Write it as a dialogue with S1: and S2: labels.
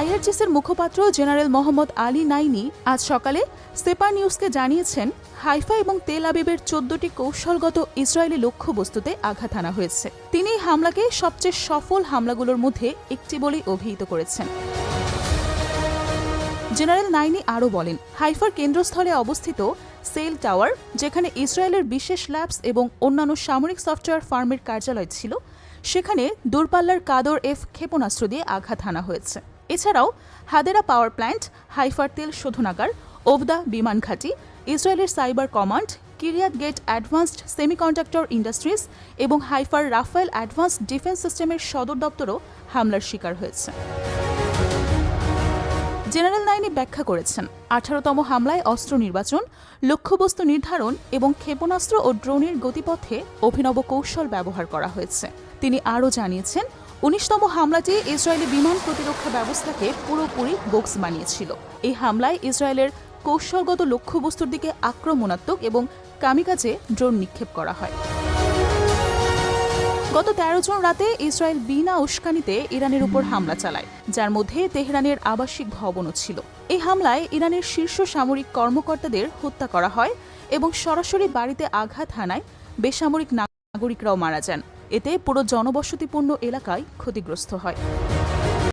S1: আইআরজিসির মুখপাত্র জেনারেল মোহাম্মদ আলী নাইনি আজ সকালে সেপা নিউজকে জানিয়েছেন, হাইফা এবং তেল আবিবের চোদ্দটি কৌশলগত ইসরায়েলি লক্ষ্যবস্তুতে আঘাত আনা হয়েছে। তিনি হামলাকে সবচেয়ে সফল হামলাগুলোর মধ্যে একটি বলেই অভিহিত করেছেন। জেনারেল নাইনি আরও বলেন, হাইফার কেন্দ্রস্থলে অবস্থিত সেল টাওয়ার, যেখানে ইসরায়েলের বিশেষ ল্যাবস এবং অন্যান্য সামরিক সফটওয়্যার ফার্মের কার্যালয় ছিল, সেখানে দূরপাল্লার কাদর এফ ক্ষেপণাস্ত্র দিয়ে আঘাত হানা হয়েছে। এছাড়াও হাদেরা পাওয়ার প্ল্যান্ট, হাইফার তেল শোধনাগার, ওবদা বিমান ঘাঁটি, ইসরায়েলের cyber command, Kiryat Gat advanced semiconductor industries এবং হাইফার রাফায়েল অ্যাডভান্সড ডিফেন্স সিস্টেমের সদর দপ্তরও হামলার শিকার হয়েছে। জেনারেল নাইনি ব্যাখ্যা করেছেন, আঠারোতম হামলায় অস্ত্র নির্বাচন, লক্ষ্যবস্তু নির্ধারণ এবং ক্ষেপণাস্ত্র ও ড্রোনের গতিপথে অভিনব কৌশল ব্যবহার করা হয়েছে। তিনি আরও জানিয়েছেন উনিশতম হামলাটি ইসরায়েলি বিমান প্রতিরক্ষা ব্যবস্থাকে পুরোপুরি বোকস বানিয়েছিল। এই হামলায় ইসরায়েলের কৌশলগত লক্ষ্যবস্তুর দিকে আক্রমণাত্মক এবং কামিকাজে ড্রোন নিক্ষেপ করা হয়। গত তেরো জন রাতে ইসরায়েল বিনা উস্কানিতে ইরানের উপর হামলা চালায়, যার মধ্যে তেহরানের আবাসিক ভবনও ছিল। এই হামলায় ইরানের শীর্ষ সামরিক কর্মকর্তাদের হত্যা করা হয় এবং সরাসরি বাড়িতে আঘাত হানায় বেসামরিক নাগরিকরাও মারা যান। এতে পুরো জনবসতিপূর্ণ এলাকায় ক্ষতিগ্রস্ত হয়।